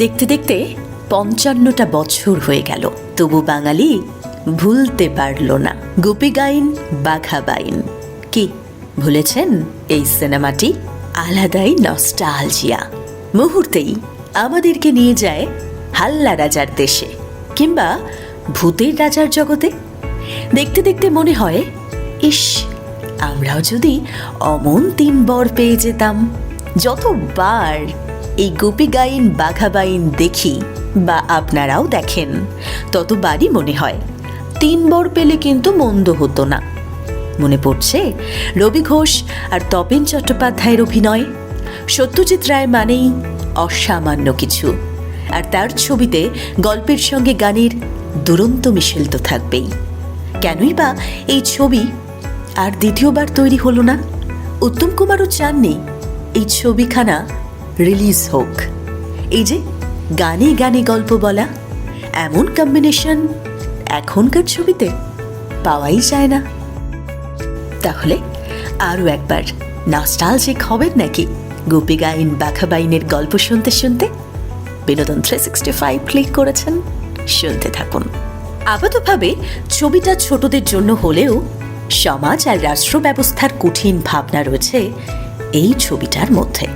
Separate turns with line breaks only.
দেখতে দেখতে পঞ্চান্নটা বছর হয়ে গেল। তবু বাঙালি ভুলতে পারল না। গুপি গাইন, বাঘা বাইন। কি, ভুলেছেন? এই সিনেমাটি আলাদাই নস্টালজিয়া। মুহূর্তেই আমাদেরকে নিয়ে যায় হাল্লা রাজার দেশে কিংবা ভূতের রাজার জগতে। দেখতে দেখতে মনে হয়, ইস, আমরাও যদি অমন তিন বর পেয়ে যেতাম। যতবার এই গোপী গাইন, বাঘা বাইন দেখি বা আপনারাও দেখেন। ততবারই মনে হয়। তিন বর পেলে কিন্তু মন্দ হতো না। মনে পড়ছে, রবি ঘোষ আর তপেন চট্টোপাধ্যায়ের অভিনয়। সত্যজিৎ রায় মানেই অসামান্য কিছু। আর তার ছবিতে গল্পের সঙ্গে গানের দুরন্ত মিশেল তো থাকবেই। কেনই বা এই ছবি আর দ্বিতীয়বার তৈরি হলো না? উত্তম কুমারও চাননি। এই ছবিখানা রিলিজ হোক এই যে গানে গানে গল্প বলা, এমন কম্বিনেশন এখনকার ছবিতে পাওয়াই যায় না। তাহলে আরও একবার নস্টালজিক হবেন নাকি গোপী গাইন বাঘাবাইনের গল্প শুনতে শুনতে? বিনোদন থ্রি সিক্সটি ফাইভ ক্লিক করেছেন, শুনতে থাকুন। আপাতভাবে ছবিটা ছোটদের জন্য হলেও সমাজ আর রাষ্ট্র ব্যবস্থার কঠিন ভাবনা রয়েছে এই ছবিটার মধ্যে।